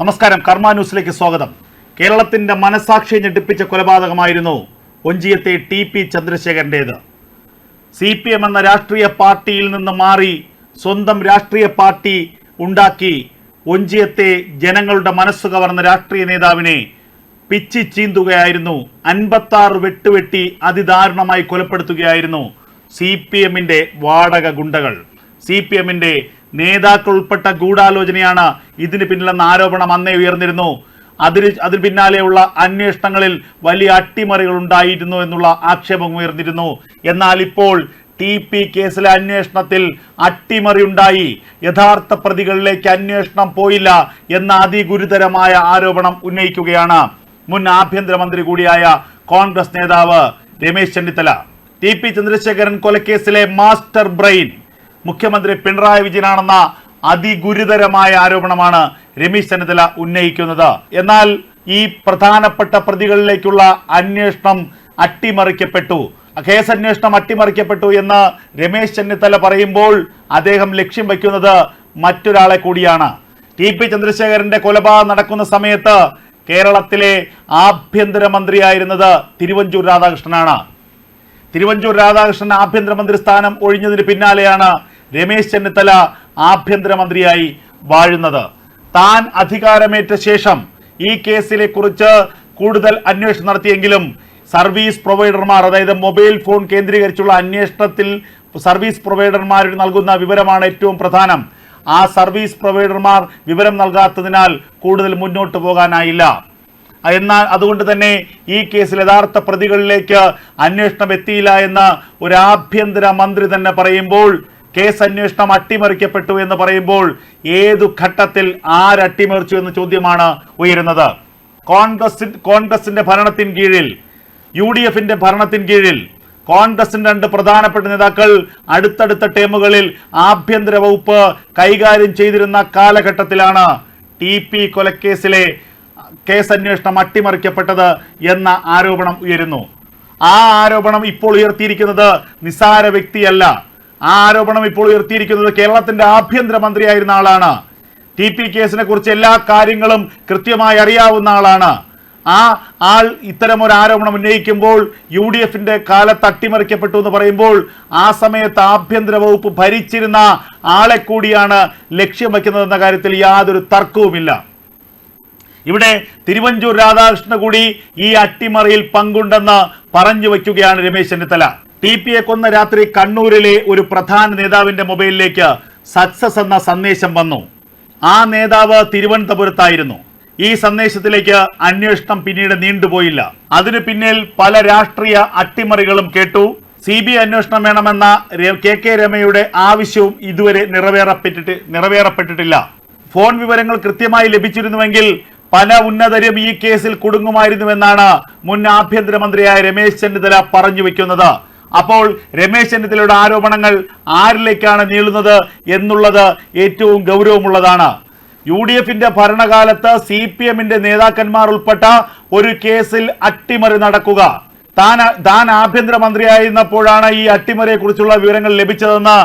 നമസ്കാരം കർമ്മ ന്യൂസിലേക്ക് സ്വാഗതം. കേരളത്തിന്റെ മനസാക്ഷിയെ ഞെട്ടിപ്പിച്ച കൊലപാതകമായിരുന്നു ഒഞ്ചിയത്തെ ടി പി ചന്ദ്രശേഖരന്റേത് സി പി എം എന്ന രാഷ്ട്രീയ പാർട്ടിയിൽ നിന്ന് മാറി സ്വന്തം രാഷ്ട്രീയ പാർട്ടി ഉണ്ടാക്കി ഒഞ്ചിയത്തെ ജനങ്ങളുടെ മനസ്സ് കവർന്ന രാഷ്ട്രീയ നേതാവിനെ പിച്ചി ചീന്തുകയായിരുന്നു. അൻപത്താറ് വെട്ടുവെട്ടി അതിദാരുണമായി കൊലപ്പെടുത്തുകയായിരുന്നു സി പി എമ്മിന്റെ വാടക ഗുണ്ടകൾ. സി പി എമ്മിന്റെ നേതാക്കൾ ഉൾപ്പെട്ട ഗൂഢാലോചനയാണ് ഇതിന് പിന്നിലെന്ന ആരോപണം അന്നേ ഉയർന്നിരുന്നു. അതിന് അതിന് പിന്നാലെയുള്ള അന്വേഷണങ്ങളിൽ വലിയ അട്ടിമറികൾ ഉണ്ടായിരുന്നു എന്നുള്ള ആക്ഷേപം ഉയർന്നിരുന്നു. എന്നാൽ ഇപ്പോൾ ടി പി കേസിലെ അന്വേഷണത്തിൽ അട്ടിമറി ഉണ്ടായി. യഥാർത്ഥ പ്രതികളിലേക്ക് അന്വേഷണം പോയില്ല എന്ന അതിഗുരുതരമായ ആരോപണം ഉന്നയിക്കുകയാണ്. മുൻ ആഭ്യന്തരമന്ത്രി കൂടിയായ കോൺഗ്രസ് നേതാവ് രമേശ് ചെന്നിത്തല. ടി പി ചന്ദ്രശേഖരൻ കൊലക്കേസിലെ മാസ്റ്റർ ബ്രെയിൻ മുഖ്യമന്ത്രി പിണറായി വിജയനാണെന്ന അതിഗുരുതരമായ ആരോപണമാണ് രമേശ് ചെന്നിത്തല ഉന്നയിക്കുന്നത്. എന്നാൽ ഈ പ്രധാനപ്പെട്ട പ്രതികളിലേക്കുള്ള അന്വേഷണം അട്ടിമറിക്കപ്പെട്ടു. കേസ് അന്വേഷണം അട്ടിമറിക്കപ്പെട്ടു എന്ന് രമേശ് ചെന്നിത്തല പറയുമ്പോൾ അദ്ദേഹം ലക്ഷ്യം വയ്ക്കുന്നത് മറ്റൊരാളെ കൂടിയാണ്. ടി പി ചന്ദ്രശേഖരന്റെ കൊലപാതകം നടക്കുന്ന സമയത്ത് കേരളത്തിലെ ആഭ്യന്തരമന്ത്രിയായിരുന്നത് തിരുവഞ്ചൂർ രാധാകൃഷ്ണനാണ്. തിരുവഞ്ചൂർ രാധാകൃഷ്ണൻ ആഭ്യന്തരമന്ത്രി സ്ഥാനം ഒഴിഞ്ഞതിന് പിന്നാലെയാണ് രമേശ് ചെന്നിത്തല ആഭ്യന്തരമന്ത്രിയായി വാഴുന്നത്. താൻ അധികാരമേറ്റ ശേഷം ഈ കേസിലെ കുറിച്ച് കൂടുതൽ അന്വേഷണം നടത്തിയെങ്കിലും സർവീസ് പ്രൊവൈഡർമാർ അതായത് മൊബൈൽ ഫോൺ കേന്ദ്രീകരിച്ചുള്ള അന്വേഷണത്തിൽ സർവീസ് പ്രൊവൈഡർമാർ നൽകുന്ന വിവരമാണ് ഏറ്റവും പ്രധാനം. ആ സർവീസ് പ്രൊവൈഡർമാർ വിവരം നൽകാത്തതിനാൽ കൂടുതൽ മുന്നോട്ട് പോകാനായില്ല. എന്നാൽ അതുകൊണ്ട് തന്നെ ഈ കേസിൽ യഥാർത്ഥ പ്രതികളിലേക്ക് അന്വേഷണം എത്തിയില്ല എന്ന് ഒരു ആഭ്യന്തര മന്ത്രി തന്നെ പറയുമ്പോൾ കേസ് അന്വേഷണം അട്ടിമറിക്കപ്പെട്ടു എന്ന് പറയുമ്പോൾ ഏതു ഘട്ടത്തിൽ ആരട്ടിമറിച്ചു എന്ന ചോദ്യമാണ് ഉയരുന്നത്. കോൺഗ്രസ് കോൺഗ്രസിന്റെ ഭരണത്തിൻ കീഴിൽ യു ഡി എഫിന്റെ ഭരണത്തിൻ കീഴിൽ കോൺഗ്രസിന്റെ രണ്ട് പ്രധാനപ്പെട്ട നേതാക്കൾ അടുത്തടുത്ത ടേമുകളിൽ ആഭ്യന്തര വകുപ്പ് കൈകാര്യം ചെയ്തിരുന്ന കാലഘട്ടത്തിലാണ് ടി പി കൊലക്കേസിലെ കേസ് അന്വേഷണം അട്ടിമറിക്കപ്പെട്ടത് എന്ന ആരോപണം ഉയരുന്നു. ആ ആരോപണം ഇപ്പോൾ ഉയർത്തിയിരിക്കുന്നത് നിസാര വ്യക്തിയല്ല. ആ ആരോപണം ഇപ്പോൾ ഉയർത്തിയിരിക്കുന്നത് കേരളത്തിന്റെ ആഭ്യന്തരമന്ത്രിയായിരുന്ന ആളാണ്. ടി പി കേസിനെ കുറിച്ച് എല്ലാ കാര്യങ്ങളും കൃത്യമായി അറിയാവുന്ന ആളാണ്. ആ ആൾ ഇത്തരം ഒരു ആരോപണം ഉന്നയിക്കുമ്പോൾ യു ഡി എഫിന്റെ കാലത്ത് അട്ടിമറിക്കപ്പെട്ടു എന്ന് പറയുമ്പോൾ ആ സമയത്ത് ആഭ്യന്തര വകുപ്പ് ഭരിച്ചിരുന്ന ആളെ കൂടിയാണ് ലക്ഷ്യം വയ്ക്കുന്നതെന്ന കാര്യത്തിൽ യാതൊരു തർക്കവുമില്ല. ഇവിടെ തിരുവഞ്ചൂർ രാധാകൃഷ്ണ കൂടി ഈ അട്ടിമറിയിൽ പങ്കുണ്ടെന്ന് പറഞ്ഞു വയ്ക്കുകയാണ് രമേശ് ചെന്നിത്തല. ടി എ കൊന്ന രാത്രി കണ്ണൂരിലെ ഒരു പ്രധാന നേതാവിന്റെ മൊബൈലിലേക്ക് സക്സസ് എന്ന സന്ദേശം വന്നു. ആ നേതാവ് തിരുവനന്തപുരത്തായിരുന്നു. ഈ സന്ദേശത്തിലേക്ക് അന്വേഷണം പിന്നീട് നീണ്ടുപോയില്ല. അതിനു പിന്നിൽ പല രാഷ്ട്രീയ അട്ടിമറികളും കേട്ടു. സി ബി അന്വേഷണം വേണമെന്ന കെ കെ രമയുടെ ആവശ്യവും ഇതുവരെ നിറവേറപ്പെട്ടിട്ട് നിറവേറപ്പെട്ടിട്ടില്ല. ഫോൺ വിവരങ്ങൾ കൃത്യമായി ലഭിച്ചിരുന്നുവെങ്കിൽ പല ഉന്നതരും ഈ കേസിൽ കുടുങ്ങുമായിരുന്നുവെന്നാണ് മുൻ ആഭ്യന്തരമന്ത്രിയായ രമേശ് ചെന്നിത്തല പറഞ്ഞു വെക്കുന്നത്. അപ്പോൾ രമേശ് ചെന്നിത്തലയുടെ ആരോപണങ്ങൾ ആരിലേക്കാണ് നീളുന്നത് എന്നുള്ളത് ഏറ്റവും ഗൗരവമുള്ളതാണ്. യു ഡി എഫിന്റെ ഭരണകാലത്ത് സി പി എമ്മിന്റെ നേതാക്കന്മാർ ഉൾപ്പെട്ട ഒരു കേസിൽ അട്ടിമറി നടക്കുക. താൻ താൻ ആഭ്യന്തരമന്ത്രിയായിരുന്നപ്പോഴാണ് ഈ അട്ടിമറിയെ കുറിച്ചുള്ള വിവരങ്ങൾ ലഭിച്ചതെന്ന്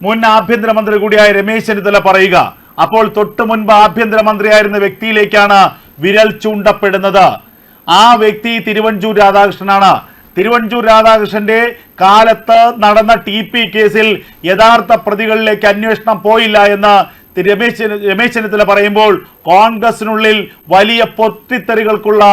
മുൻ ആഭ്യന്തരമന്ത്രി കൂടിയായ രമേശ് ചെന്നിത്തല പറയുക. അപ്പോൾ തൊട്ടു മുൻപ് ആഭ്യന്തരമന്ത്രിയായിരുന്ന വ്യക്തിയിലേക്കാണ് വിരൽ ചൂണ്ടപ്പെടുന്നത്. ആ വ്യക്തി തിരുവഞ്ചൂർ രാധാകൃഷ്ണനാണ്. തിരുവഞ്ചൂർ രാധാകൃഷ്ണന്റെ കാലത്ത് നടന്ന ടി പി കേസിൽ യഥാർത്ഥ പ്രതികളിലേക്ക് അന്വേഷണം പോയില്ല എന്ന് രമേശ് രമേശ് ചെന്നിത്തല പറയുമ്പോൾ കോൺഗ്രസിനുള്ളിൽ വലിയ പൊത്തിത്തെറികൾക്കുള്ള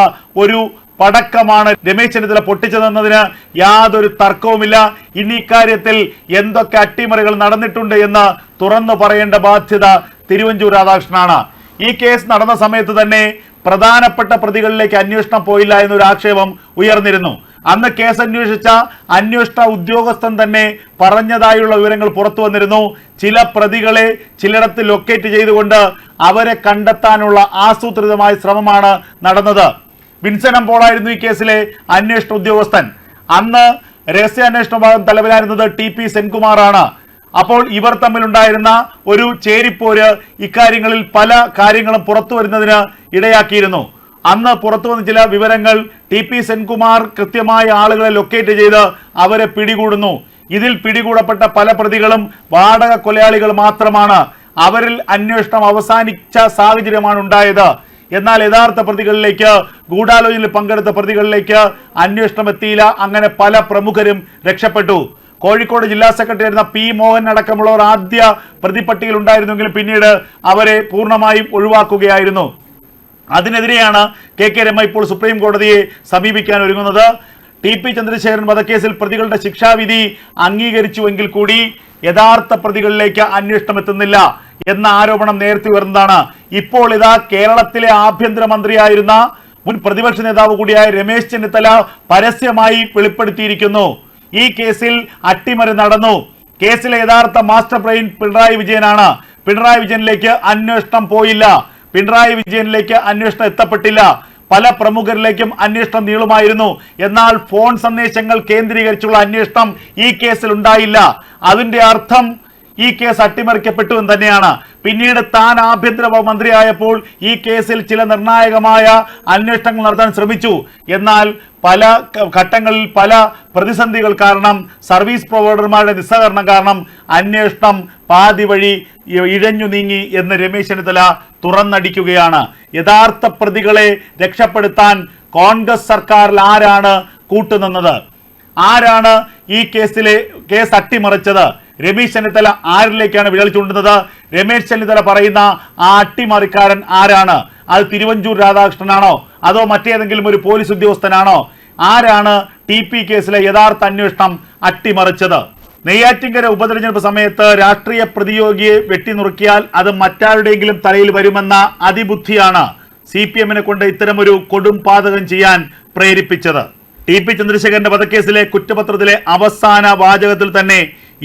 ഒരു പടക്കമാണ് രമേശ് ചെന്നിത്തല പൊട്ടിച്ചതെന്നതിന് യാതൊരു തർക്കവുമില്ല. ഇനി ഇക്കാര്യത്തിൽ എന്തൊക്കെ അട്ടിമറികൾ നടന്നിട്ടുണ്ട് എന്ന് തുറന്നു പറയേണ്ട ബാധ്യത തിരുവഞ്ചൂർ രാധാകൃഷ്ണനാണ്. ഈ കേസ് നടന്ന സമയത്ത് തന്നെ പ്രധാനപ്പെട്ട പ്രതികളിലേക്ക് അന്വേഷണം പോയില്ല എന്നൊരു ആക്ഷേപം ഉയർന്നിരുന്നു. അന്ന് കേസ് അന്വേഷിച്ച അന്വേഷണ ഉദ്യോഗസ്ഥൻ തന്നെ പറഞ്ഞതായുള്ള വിവരങ്ങൾ പുറത്തു വന്നിരുന്നു. ചില പ്രതികളെ ചിലയിടത്ത് ലൊക്കേറ്റ് ചെയ്തുകൊണ്ട് അവരെ കണ്ടെത്താനുള്ള ആസൂത്രിതമായ ശ്രമമാണ് നടന്നത്. വിൻസനം പോളായിരുന്നു ഈ കേസിലെ അന്വേഷണ ഉദ്യോഗസ്ഥൻ. അന്ന് രഹസ്യാന്വേഷണ വിഭാഗം തലവനായിരുന്നത് ടി പി സെൻകുമാറാണ്. അപ്പോൾ ഇവർ തമ്മിലുണ്ടായിരുന്ന ഒരു ചേരിപ്പോര് ഇക്കാര്യങ്ങളിൽ പല കാര്യങ്ങളും പുറത്തു വരുന്നതിന് ഇടയാക്കിയിരുന്നു. അന്ന് പുറത്തു വന്ന ചില വിവരങ്ങൾ ടി പി സെൻകുമാർ കൃത്യമായ ആളുകളെ ലൊക്കേറ്റ് ചെയ്ത് അവരെ പിടികൂടുന്നു. ഇതിൽ പിടികൂടപ്പെട്ട പല പ്രതികളും വാടക കൊലയാളികൾ മാത്രമാണ്. അവരിൽ അന്വേഷണം അവസാനിച്ച സാഹചര്യമാണ് ഉണ്ടായത്. എന്നാൽ യഥാർത്ഥ പ്രതികളിലേക്ക് ഗൂഢാലോചനയിൽ പങ്കെടുത്ത പ്രതികളിലേക്ക് അന്വേഷണം എത്തിയില്ല. അങ്ങനെ പല പ്രമുഖരും രക്ഷപ്പെട്ടു. കോഴിക്കോട് ജില്ലാ സെക്രട്ടറി ആയിരുന്ന പി മോഹൻ അടക്കമുള്ളവർ ആദ്യ പ്രതിപട്ടികയിൽ ഉണ്ടായിരുന്നെങ്കിലും പിന്നീട് അവരെ പൂർണമായും ഒഴിവാക്കുകയായിരുന്നു. അതിനെതിരെയാണ് കെ കെ രമ ഇപ്പോൾ സുപ്രീം കോടതിയെ സമീപിക്കാൻ ഒരുങ്ങുന്നത്. ടി പി ചന്ദ്രശേഖരൻ വധക്കേസിൽ പ്രതികളുടെ ശിക്ഷാവിധി അംഗീകരിച്ചുവെങ്കിൽ കൂടി യഥാർത്ഥ പ്രതികളിലേക്ക് അന്വേഷണം എത്തുന്നില്ല എന്ന ആരോപണം നേരത്തെ ഉയർന്നതാണ്. ഇപ്പോൾ ഇതാ കേരളത്തിലെ ആഭ്യന്തരമന്ത്രിയായിരുന്ന മുൻ പ്രതിപക്ഷ നേതാവ് കൂടിയായ രമേശ് ചെന്നിത്തല പരസ്യമായി വെളിപ്പെടുത്തിയിരിക്കുന്നു. ഈ കേസിൽ അട്ടിമറി നടന്നു. കേസിലെ യഥാർത്ഥ മാസ്റ്റർ ബ്രെയിൻ പിണറായി വിജയനാണ്. പിണറായി വിജയനിലേക്ക് അന്വേഷണം പോയില്ല. പിണറായി വിജയനിലേക്ക് അന്വേഷണം എത്തപ്പെട്ടില്ല. പല പ്രമുഖരിലേക്കും അന്വേഷണം നീളുമായിരുന്നു. എന്നാൽ ഫോൺ സന്ദേശങ്ങൾ കേന്ദ്രീകരിച്ചുള്ള അന്വേഷണം ഈ കേസിൽ ഉണ്ടായില്ല. അതിന്റെ അർത്ഥം ഈ കേസ് അട്ടിമറിക്കപ്പെട്ടു എന്ന് തന്നെയാണ്. പിന്നീട് താൻ ആഭ്യന്തര മന്ത്രിയായപ്പോൾ ഈ കേസിൽ ചില നിർണായകമായ അന്വേഷണങ്ങൾ നടത്താൻ ശ്രമിച്ചു. എന്നാൽ പല ഘട്ടങ്ങളിൽ പല പ്രതിസന്ധികൾ കാരണം സർവീസ് പ്രൊവൈഡർമാരുടെ നിസ്സഹകരണം കാരണം അന്വേഷണം പാതി വഴി ഇഴഞ്ഞു നീങ്ങി എന്ന് രമേശ് ചെന്നിത്തല തുറന്നടിക്കുകയാണ്. യഥാർത്ഥ പ്രതികളെ രക്ഷപ്പെടുത്താൻ കോൺഗ്രസ് സർക്കാരിൽ ആരാണ് കൂട്ടുനിന്നത്? ആരാണ് ഈ കേസിലെ കേസ് അട്ടിമറിച്ചത്? രമേശ് ചെന്നിത്തല ആരിലേക്കാണ് വിരൽ ചൂണ്ടുന്നത്? രമേശ് ചെന്നിത്തല പറയുന്ന ആ അട്ടിമറിക്കാരൻ ആരാണ്? അത് തിരുവഞ്ചൂർ രാധാകൃഷ്ണനാണോ? അതോ മറ്റേതെങ്കിലും ഒരു പോലീസ് ഉദ്യോഗസ്ഥനാണോ? ആരാണ് ടി പി കേസിലെ യഥാർത്ഥ അന്വേഷണം അട്ടിമറിച്ചത്? നെയ്യാറ്റിങ്കര ഉപതെരഞ്ഞെടുപ്പ് സമയത്ത് രാഷ്ട്രീയ പ്രതിയോഗിയെ വെട്ടിനുറുക്കിയാൽ അത് മറ്റാരുടെയെങ്കിലും തലയിൽ വരുമെന്ന അതിബുദ്ധിയാണ് സി പി എമ്മിനെ കൊണ്ട് ഇത്തരമൊരു കൊടും പാതകം ചെയ്യാൻ പ്രേരിപ്പിച്ചത്. ടി പി ചന്ദ്രശേഖരന്റെ വധക്കേസിലെ കുറ്റപത്രത്തിലെ അവസാന വാചകത്തിൽ തന്നെ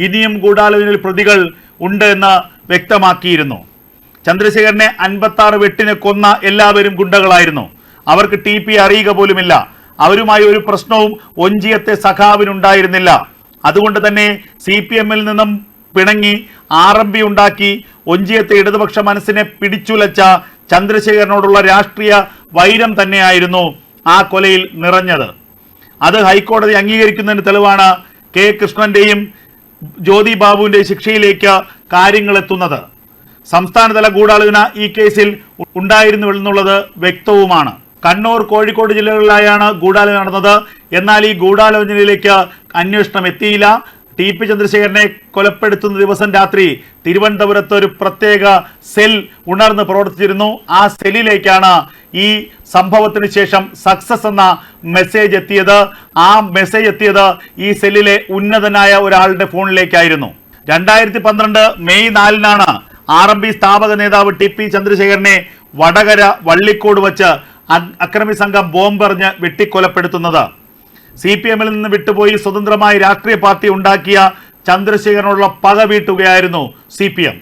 ഇനിയും ഗൂഢാലോചനയിൽ പ്രതികൾ ഉണ്ട് എന്ന് വ്യക്തമാക്കിയിരുന്നു. ചന്ദ്രശേഖരനെ അൻപത്തി ആറ് വെട്ടിന് കൊന്ന എല്ലാവരും ഗുണ്ടകളായിരുന്നു. അവർക്ക് ടി പി അറിയുക പോലുമില്ല. അവരുമായി ഒരു പ്രശ്നവും ഒഞ്ചിയത്തെ സഖാവിനുണ്ടായിരുന്നില്ല. അതുകൊണ്ട് തന്നെ സി പി എമ്മിൽ നിന്നും പിണങ്ങി ആർ എം പി ഉണ്ടാക്കി ഒഞ്ചിയത്തെ ഇടതുപക്ഷ മനസ്സിനെ പിടിച്ചുലച്ച ചന്ദ്രശേഖരനോടുള്ള രാഷ്ട്രീയ വൈരം തന്നെയായിരുന്നു ആ കൊലയിൽ നിറഞ്ഞത്. അത് ഹൈക്കോടതി അംഗീകരിക്കുന്നതിന് തെളിവാണ് കെ കൃഷ്ണന്റെയും ജ്യോതി ബാബുവിന്റെയും ശിക്ഷയിലേക്ക് കാര്യങ്ങൾ എത്തുന്നത്. സംസ്ഥാനതല ഗൂഢാലോചന ഈ കേസിൽ ഉണ്ടായിരുന്നു എന്നുള്ളത് വ്യക്തവുമാണ്. കണ്ണൂർ കോഴിക്കോട് ജില്ലകളിലായാണ് ഗൂഢാലോചന നടന്നത്. എന്നാൽ ഈ ഗൂഢാലോചനയിലേക്ക് അന്വേഷണം എത്തിയില്ല. ടി പി ചന്ദ്രശേഖരനെ കൊലപ്പെടുത്തുന്ന ദിവസം രാത്രി തിരുവനന്തപുരത്ത് ഒരു പ്രത്യേക സെൽ ഉണർന്ന് പ്രവർത്തിച്ചിരുന്നു. ആ സെല്ലിലേക്കാണ് ഈ സംഭവത്തിന് ശേഷം സക്സസ് എന്ന മെസ്സേജ് എത്തിയത്. ആ മെസ്സേജ് എത്തിയത് ഈ സെല്ലിലെ ഉന്നതനായ ഒരാളുടെ ഫോണിലേക്കായിരുന്നു. രണ്ടായിരത്തി പന്ത്രണ്ട് മെയ് നാലിനാണ് ആർ എം പി സ്ഥാപക നേതാവ് ടി പി ചന്ദ്രശേഖരനെ വടകര വള്ളിക്കോട് വച്ച് അക്രമി സംഘം ബോംബെറിഞ്ഞ് വെട്ടിക്കൊലപ്പെടുത്തുന്നത്. സി പി എമ്മിൽ നിന്ന് വിട്ടുപോയി സ്വതന്ത്രമായി രാഷ്ട്രീയ പാർട്ടി ഉണ്ടാക്കിയ ചന്ദ്രശേഖരനോടുള്ള പക വീട്ടുകയായിരുന്നു സി പി എം